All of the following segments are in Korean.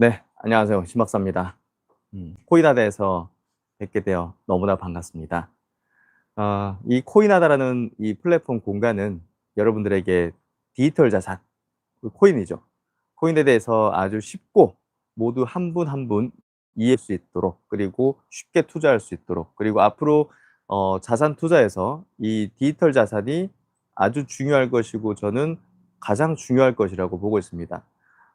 네, 안녕하세요. 신박사입니다. 음, 코인하다에서 뵙게 되어 너무나 반갑습니다. 어, 이 코인하다라는 이 플랫폼 공간은 여러분들에게 디지털 자산, 그 코인이죠. 코인에 대해서 아주 쉽고 모두 한 분 한 분 이해할 수 있도록 그리고 쉽게 투자할 수 있도록 그리고 앞으로 어, 자산 투자에서 이 디지털 자산이 아주 중요할 것이고 저는 가장 중요할 것이라고 보고 있습니다.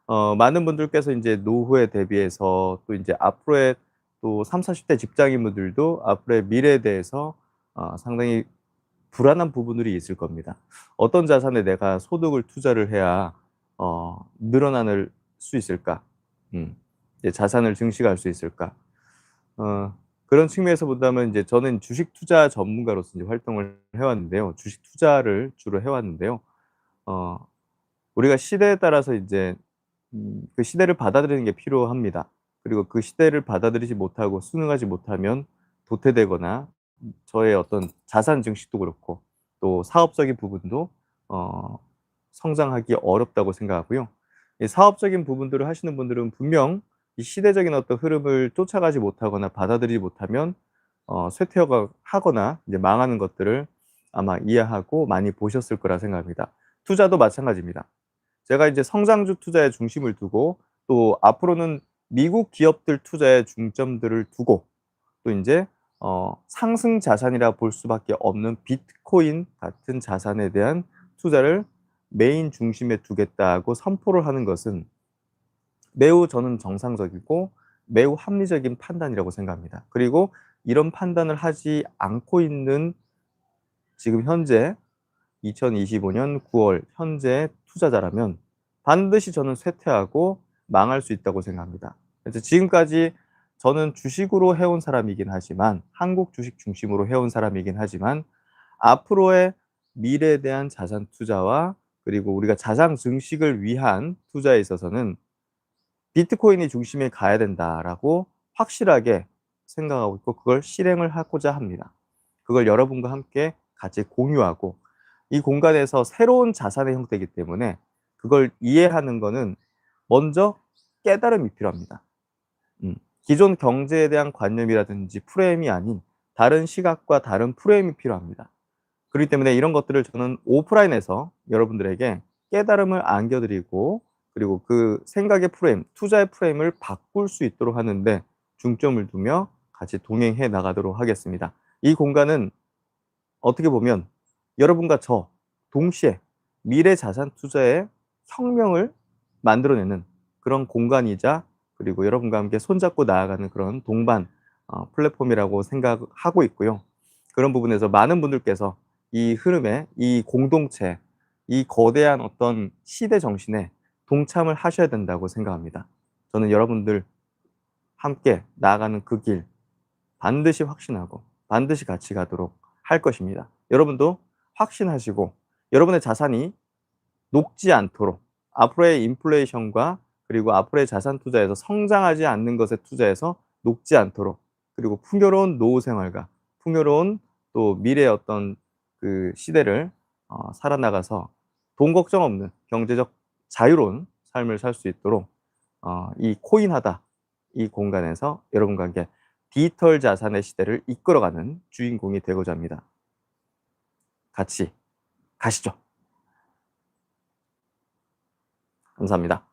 어 많은 분들께서 인제 노후에 대비해서 또 인제 앞으로의 또 30-40대 직장인분들도 앞으로의 미래에 대해서 어 상당히 불안한 부분들이 있을 겁니다. '어떤 자산에 내가 소득을 투자를 해야 어 늘어날 수 있을까? 음 이제 자산을 증식할 수 있을까?' 어 그런 측면에서 본다면 인제 저는 주식 투자 전문가로서 이제 활동을 해 왔는데요. 주식 투자를 주로 해 왔는데요. 어 우리가 시대에 따라서 이제 음 그 시대를 받아들이는 게 필요합니다. 그리고 그 시대를 받아들이지 못하고 순응하지 못하면 도태되거나 음 저의 어떤 자산 증식도 그렇고 또 사업적인 부분도 어 성장하기 어렵다고 생각하고요. 이 사업적인 부분들을 하시는 분들은 분명 이 시대적인 어떤 흐름을 쫓아가지 못하거나 받아들이지 못하면 어 쇠퇴가 하거나 이제 망하는 것들을 아마 이해하고 많이 보셨을 거라 생각합니다. 투자도 마찬가지입니다. 제가 이제 성장주 투자에 중심을 두고 또 앞으로는 미국 기업들 투자에 중점들을 두고 또 인제 어 상승 자산이라 볼 수밖에 없는 비트코인 같은 자산에 대한 투자를 메인 중심에 두겠다고 선포를 하는 것은 매우 저는 정상적이고 매우 합리적인 판단이라고 생각합니다. 그리고 이런 판단을 하지 않고 있는 지금 현재 2025년 9월 현재 투자자라면 반드시 저는 쇠퇴하고 망할 수 있다고 생각합니다. 그래서 지금까지 저는 주식으로 해온 사람이긴 하지만 한국 주식 중심으로 해온 사람이긴 하지만 앞으로의 미래에 대한 자산 투자와 그리고 우리가 자산 증식을 위한 투자에 있어서는 '비트코인이 중심에 가야 된다.'라고 확실하게 생각하고 있고 그걸 실행을 하고자 합니다. 그걸 여러분과 함께 같이 공유하고 이 공간에서 새로운 자산의 형태이기 때문에 그걸 이해하는 거는 먼저 깨달음이 필요합니다. 음. 기존 경제에 대한 관념이라든지 프레임이 아닌 다른 시각과 다른 프레임이 필요합니다. 그렇기 때문에 이런 것들을 저는 오프라인에서 여러분들에게 깨달음을 안겨 드리고 그리고 그 생각의 프레임, 투자의 프레임을 바꿀 수 있도록 하는데 중점을 두며 같이 동행해 나가도록 하겠습니다. 이 공간은 어떻게 보면 여러분과 저 동시에 미래 자산 투자의 혁명을 만들어내는 그런 공간이자 그리고 여러분과 함께 손잡고 나아가는 그런 동반 어 플랫폼이라고 생각하고 있고요. 그런 부분에서 많은 분들께서 이 흐름에 이 공동체 이 거대한 어떤 시대 정신에 동참을 하셔야 된다고 생각합니다. 저는 여러분들 함께 나아가는 그 길 반드시 확신하고 반드시 같이 가도록 할 것입니다. 여러분도 확신하시고 여러분의 자산이 녹지 않도록 앞으로의 인플레이션과 그리고 앞으로의 자산 투자에서 성장하지 않는 것에 투자해서 녹지 않도록 그리고 풍요로운 노후 생활과 풍요로운 또 미래의 어떤 그 시대를 어 살아나가서 돈 걱정 없는 경제적 자유로운 삶을 살 수 있도록 어 이 코인하다 이 공간에서 여러분과 함께 디지털 자산의 시대를 이끌어가는 주인공이 되고자 합니다. 같이 가시죠. 감사합니다.